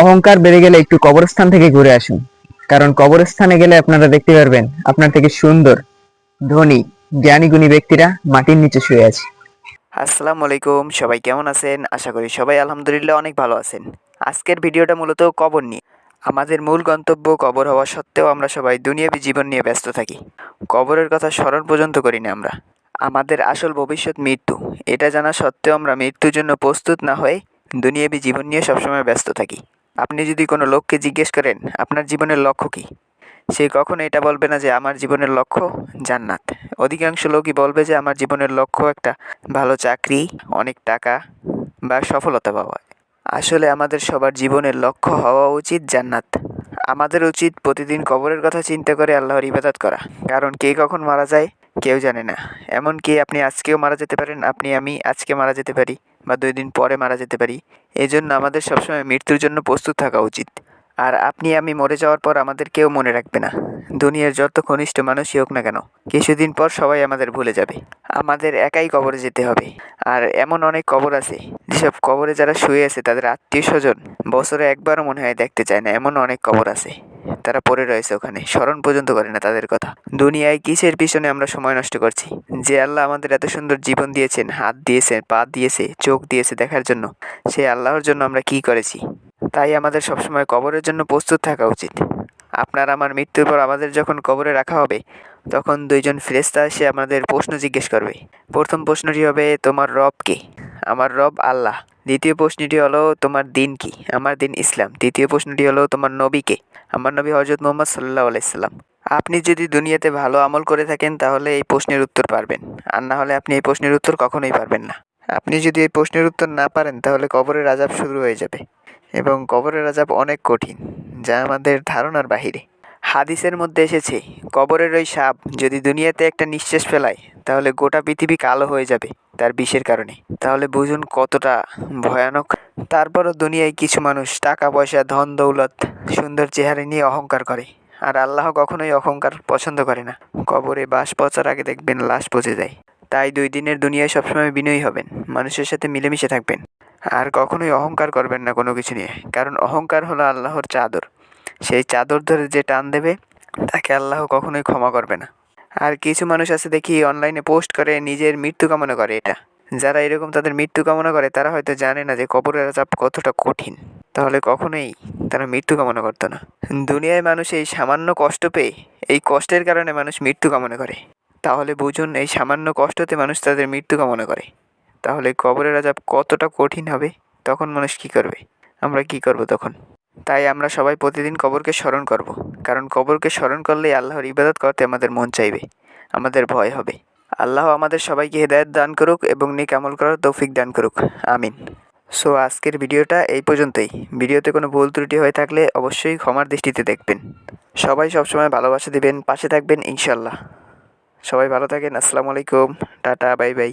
অহংকার বেড়ে গেলে একটু কবরস্থান থেকে ঘুরে আসুন। কারণ কবরস্থানে গেলে আপনারা দেখতে পারবেন, আপনার থেকে সুন্দর, ধনী, জ্ঞানী, গুণী ব্যক্তিরা মাটির নিচে শুয়ে আছে। আসসালামু আলাইকুম, সবাই কেমন আছেন? আশা করি সবাই আলহামদুলিল্লাহ অনেক ভালো আছেন। আজকের ভিডিওটা মূলত কবর নিয়ে। আমাদের মূল গন্তব্য কবর হওয়া সত্ত্বেও আমরা সবাই দুনিয়াবী জীবন নিয়ে ব্যস্ত থাকি। কবরের কথা স্মরণ পর্যন্ত করি না আমরা। আমাদের আসল ভবিষ্যৎ মৃত্যু। এটা জানা সত্ত্বেও আমরা মৃত্যুর জন্য প্রস্তুত না হয়ে দুনিয়াবী জীবন নিয়ে সবসময় ব্যস্ত থাকি। আপনি যদি কোনো লোককে জিজ্ঞেস করেন, আপনার জীবনের লক্ষ্য কী? সে কখনো এটা বলবে না যে, আমার জীবনের লক্ষ্য জান্নাত। অধিকাংশ লোকই বলবে যে, আমার জীবনের লক্ষ্য একটা ভালো চাকরি, অনেক টাকা বা সফলতা পাওয়া। আসলে আমাদের সবার জীবনের লক্ষ্য হওয়া উচিত জান্নাত। আমাদের উচিত প্রতিদিন কবরের কথা চিন্তা করে আল্লাহর ইবাদত করা। কারণ কে কখন মারা যায়, কেউ জানে না। এমনকি আপনি আজকেও মারা যেতে পারেন, আপনি, আমি আজকে মারা যেতে পারি। বা দুই দিন পরে মারা যেতে পারি। এই জন্য আমাদের সবসময় মৃত্যুর জন্য প্রস্তুত থাকা উচিত। আর আপনি আমি মরে যাওয়ার পর আমাদের কেউ মনে রাখবে না। দুনিয়ার যত ঘনিষ্ঠ মানুষই হোক না কেন, কিছুদিন পর সবাই আমাদের ভুলে যাবে। আমাদের একাই কবরে যেতে হবে। আর এমন অনেক কবর আছে, যেসব কবরে যারা শুয়ে আছে তাদের আত্মীয় স্বজন বছরে একবারও মনে হয় দেখতে চায় না। এমন অনেক কবর আছে। তারা পড়ে রয়েছে ওখানে। স্মরণ পর্যন্ত করে না তাদের কথা। দুনিয়ায় কিসের পিছনে আমরা সময় নষ্ট করছি? যে আল্লাহ আমাদের এত সুন্দর জীবন দিয়েছেন, হাত দিয়েছেন পা দিয়েছে, চোখ দিয়েছে দেখার জন্য সেই আল্লাহর জন্য আমরা কি করেছি? তাই আমাদের সবসময় কবরের জন্য প্রস্তুত থাকা উচিত। আপনার আমার মৃত্যুর পর আমাদের যখন কবরে রাখা হবে, তখন দুইজন ফেরেস্তা এসে আমাদের প্রশ্ন জিজ্ঞেস করবে। প্রথম প্রশ্নটি হবে, তোমার রব কে? আমার রব আল্লাহ। দ্বিতীয় প্রশ্নটি হলো, তোমার দিন কি? আমার দিন ইসলাম। তৃতীয় প্রশ্নটি হলো, তোমার নবী কে? আমার নবী হজরত মোহাম্মদ সাল্লাহ আলাইসাল্লাম আপনি যদি দুনিয়াতে ভালো আমল করে থাকেন, তাহলে এই প্রশ্নের উত্তর পারবেন। আর না হলে আপনি এই প্রশ্নের উত্তর কখনোই পারবেন না। আপনি যদি এই প্রশ্নের উত্তর না পারেন, তাহলে কবরের আজাব শুরু হয়ে যাবে। এবং কবরের আজাব অনেক কঠিন, যা আমাদের ধারণার বাহিরে। হাদিসের মধ্যে এসেছে, কবরের ওই সাপ যদি দুনিয়াতে একটা নিঃশ্বাস ফেলায়, তাহলে গোটা পৃথিবী কালো হয়ে যাবে। তার বিষের কারণে। তাহলে বুঝুন কতটা ভয়ানক। তারপরও দুনিয়ায় কিছু মানুষ টাকা, পয়সা, ধন, দৌলত, সুন্দর চেহারা নিয়ে অহংকার করে। আর আল্লাহ কখনোই অহংকার পছন্দ করে না। কবরে বাস পচার আগে দেখবেন লাশ পচে যায়। তাই দুই দিনের দুনিয়ায় সবসময় বিনয়ী হবেন, মানুষের সাথে মিলেমিশে থাকবেন। আর কখনোই অহংকার করবেন না কোনো কিছু নিয়ে। কারণ অহংকার হলো আল্লাহর চাদর। সেই চাদর ধরে যে টান দেবে, তাকে আল্লাহ কখনোই ক্ষমা করবে না। আর কিছু মানুষ আছে দেখি অনলাইনে পোস্ট করে, নিজের মৃত্যু কামনা করে এটা। যারা এরকম তাদের মৃত্যু কামনা করে, তারা হয়তো জানে না যে কবরের চাপ কতটা কঠিন। তাহলে কখনোই তারা মৃত্যু কামনা করতো না। দুনিয়ায় মানুষ এই সামান্য কষ্ট পেয়ে, এই কষ্টের কারণে মানুষ মৃত্যু কামনা করে। তাহলে বুঝুন, এই সামান্য কষ্টতে মানুষ তাদের মৃত্যু কামনা করে। তাহলে কবরের আজাব কতটা কঠিন হবে, তখন মানুষ কি করবে? আমরা কি করব তখন? তাই আমরা সবাই প্রতিদিন কবরকে স্মরণ করব। কারণ কবরকে স্মরণ করলেই আল্লাহর ইবাদত করতে আমাদের মন চাইবে, আমাদের ভয় হবে। আল্লাহ আমাদের সবাইকে হেদায়ত দান করুক এবং নেক আমল করার তৌফিক দান করুক। আমিন। সো, আজকের ভিডিওটা এই পর্যন্তই। ভিডিওতে কোনো ভুল ত্রুটি হয়ে থাকলে অবশ্যই ক্ষমার দৃষ্টিতে দেখবেন। সবাই সবসময় ভালোবাসা দিবেন, পাশে থাকবেন ইনশাল্লাহ সবাই ভালো থাকেন, আসসালামু আলাইকুম, টাটা, বাই বাই।